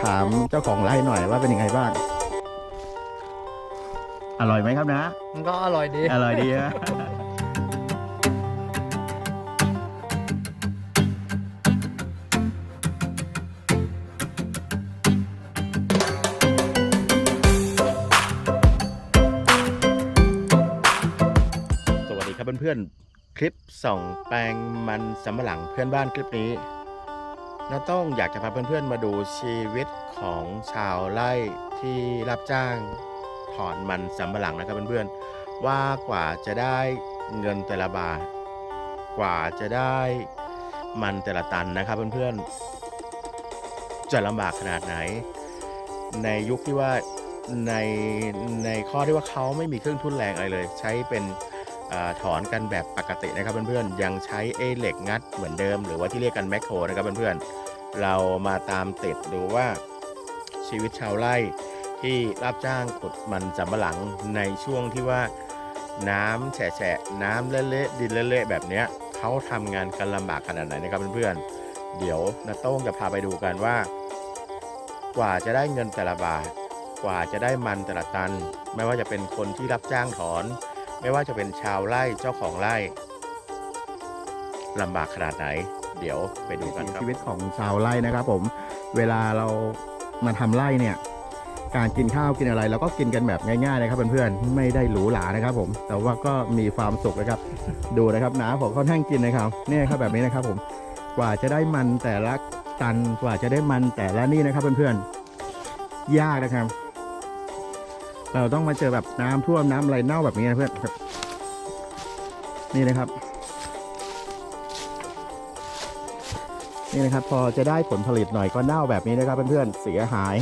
ยวถามเจ้าของไร่หน่อยว่าเป็นยังไงบ้าง อร่อยไหมครับนะ มันก็อร่อยดี อร่อยดีฮะสวัสดีครับเพื่อนๆ คลิปส่องแปลงมันสำปะหลังเพื่อนบ้านคลิปนี้ น้าต้องอยากจะพาเพื่อนๆมาดูชีวิตของชาวไร่ที่รับจ้างถอนมันสำปะหลังนะครับเพื่อนๆว่ากว่าจะได้เงินแต่ละบาท กว่าจะได้มันแต่ละตันนะครับเพื่อนๆจะลำบากขนาดไหน ในยุคที่ว่าในในข้อที่ว่าเขาไม่มีเครื่องทุนแรงอะไรเลย ใช้เป็น ถอนกันแบบปกตินะครับเพื่อนๆยังใช้เอเหล็กงัดเหมือนเดิม หรือว่าที่เรียกกันแมคโครนะครับเพื่อนๆเรามาตามติดดูว่าชีวิตชาวไร่ที่รับจ้างขุดมันสำปะหลังในช่วงที่ว่าน้ำแฉะน้ำเละๆดินเละๆแบบเนี้ยเขาทำงานกันลำบากขนาดไหนนะครับเพื่อนๆเดี๋ยวนาโต้งจะพาไปดูกันว่า กว่าจะได้เงินแต่ละบาท กว่าจะได้มันแต่ละตัน ไม่ว่าจะเป็นคนที่รับจ้างถอน ไม่ว่าจะเป็นชาวไร่เจ้าของไร่ลำบากขนาดไหน เดี๋ยวไปดูกันครับชีวิตของชาวไร่นะครับ ผม เวลาเรามาทำไร่เนี่ย การกินข้าวกินอะไรเราก็กินกันแบบง่ายๆนะครับเพื่อนๆไม่ได้หรูหรานะครับ ผม แต่ว่าก็มีความสุขนะครับ ดูนะครับน้าผมเขาแท่งกินนะครับเนี่ยครับแบบนี้นะครับ ผมกว่าจะได้มันแต่ละตันกว่าจะได้มันแต่ละนี่นะครับเพื่อนๆยากนะครับ เราต้องมาเจอแบบน้ำท่วมน้ำอะไรเน่าแบบนี้นะเพื่อนครับ นี่นะครับ นี่นะครับ พอจะได้ผลผลิตหน่อยก็เน่าแบบนี้นะครับเพื่อนๆเสียหาย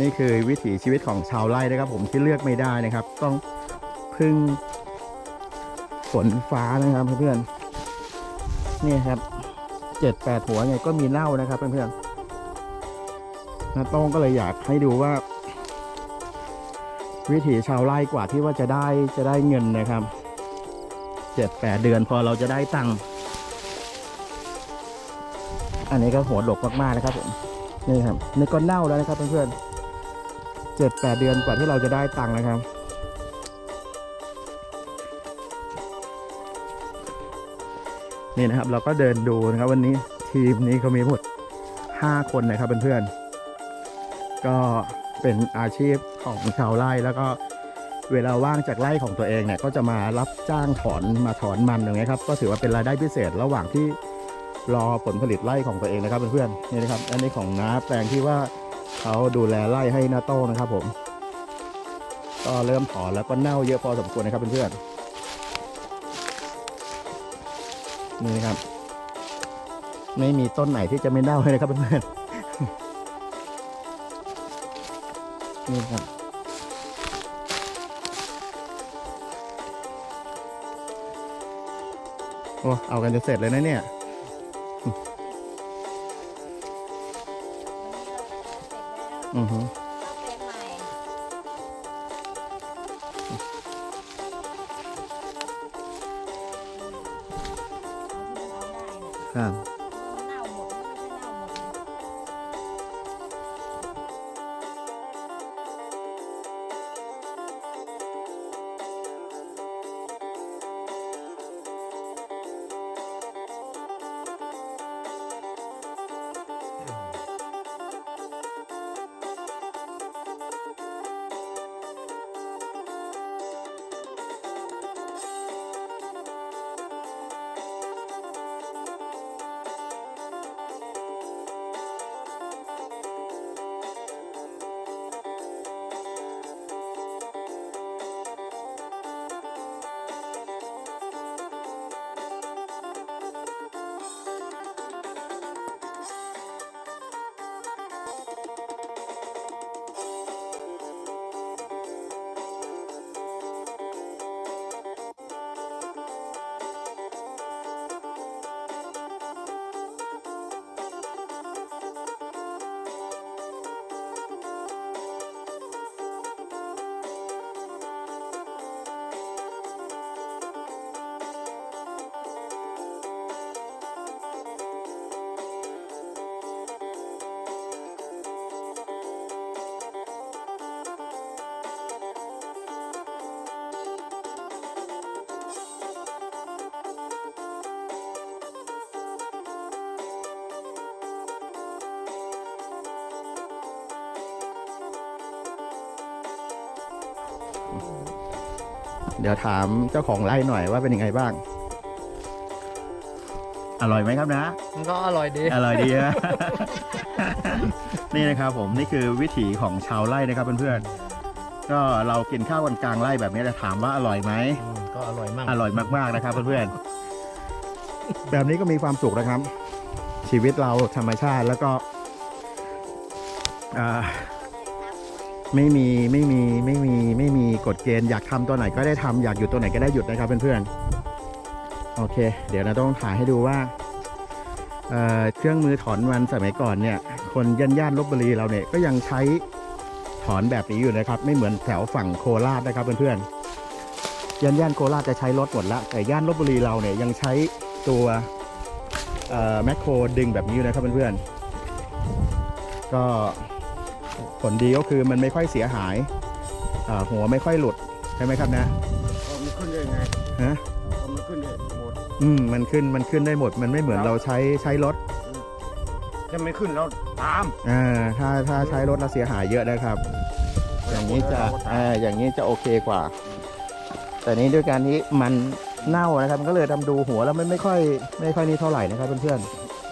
นี่คือวิถีชีวิตของชาวไร่นะครับ ผมที่เลือกไม่ได้นะครับ ต้องพึ่งฝนฟ้านะครับเพื่อนๆนี่ครับเจ็ดแปดหัวไงก็มีเน่านะครับเพื่อนๆนาต้องก็เลยอยากให้ดูว่า วิถีชาวไร่กว่าที่ว่าจะได้จะได้เงินนะครับเจ็ดแปดเดือนพอเราจะได้ตังค์อันนี้ก็หัวดกมากๆนะครับผมนี่ครับนี่ก็เน่าแล้วนะครับเพื่อนๆเจ็ดแปดเดือนกว่าที่เราจะได้ตังค์นะครับนี่นะครับเราก็เดินดูนะครับวันนี้ทีมนี้เขามีหมดห้าคนนะครับเพื่อนๆก็ เป็นอาชีพของชาวไร่แล้วก็เวลาว่างจากไร่ของตัวเองเนี่ยก็จะมารับจ้างถอนมาถอนมันอย่างเงี้ยครับก็ถือว่าเป็นรายได้พิเศษระหว่างที่รอผลผลิตไร่ของตัวเองนะครับเพื่อนๆนี่นะครับอันนี้ของน้าแปลงที่ว่าเขาดูแลไร่ให้น้าโต้นะครับผม ก็เริ่มถอนแล้วก็เน่าเยอะพอสมควรนะครับเพื่อนๆนี่นะครับ ไม่มีต้นไหนที่จะไม่เน่าเลยนะครับเพื่อนๆ นี่ครับโอ้เอากันจะเสร็จเลยนะเนี่ย อือฮึครับ เดี๋ยวถามเจ้าของไร่หน่อยว่าเป็นยังไงบ้าง อร่อยไหมครับนะ มันก็อร่อยดี อร่อยดีนะ นี่นะครับผมนี่คือวิถีของชาวไร่นะครับเพื่อนๆ ก็เรากินข้าวกันกลางไร่แบบนี้จะถามว่าอร่อยไหมอืมก็อร่อยมาก อร่อยมากๆนะครับเพื่อนๆ แบบนี้ก็มีความสุขนะครับ ชีวิตเราธรรมชาติแล้วก็อ่า ไม่มีไม่มีไม่มีไม่มีกฎเกณฑ์อยากทำตัวไหนก็ได้ทำอยากหยุดตัวไหนก็ได้หยุดนะครับเพื่อนๆโอเค เดี๋ยวเราต้องถ่ายให้ดูว่าเเครื่องมือถอนมันสมัยก่อนเนี่ย คนย่านย่านลบบุรีเราเนี่ยก็ยังใช้ถอนแบบนี้อยู่นะครับ ไม่เหมือนแถวฝั่งโคราชนะครับเพื่อนๆย่านย่านโคราชจะใช้รถหมดละแต่ย่านลบบุรีเราเนี่ยยังใช้ตัวแมคโครดึงแบบนี้อยู่นะครับเพื่อนๆก็ ผลดีก็คือมันไม่ค่อยเสียหายอ่าหัวไม่ค่อยหลุดใช่ไหมครับนะเอามันขึ้นได้ไงฮะเอามันขึ้นได้หมดอืมมันขึ้นมันขึ้นได้หมด มันไม่เหมือนเราใช้ใช้รถถ้าไม่ขึ้นเราตามอ่าถ้าถ้าใช้รถเราเสียหายเยอะนะครับ อย่างนี้จะอ่าอย่างนี้จะโอเคกว่า แต่นี้ด้วยการนี้มันเน่านะครับมันก็เลยทำดูหัวแล้วมันไม่ค่อย ไม่ค่อยนี่เท่าไหร่นะครับเพื่อน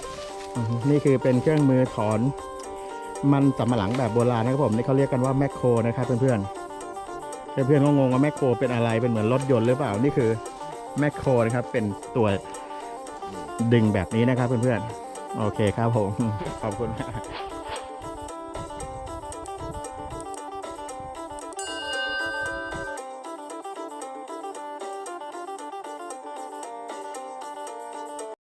ๆอือฮึนี่คือเป็นเครื่องมือถอน มันสำมะหลังแบบโบราณนะครับผมนี่เขาเรียกกันว่าแมคโครนะครับเพื่อนๆเพื่อนๆก็งงว่าแมคโครเป็นอะไรเป็นเหมือนรถยนต์หรือเปล่านี่คือแมคโครนะครับ เป็นตัวดึงแบบนี้นะครับเพื่อนๆโอเคครับผมขอบคุณ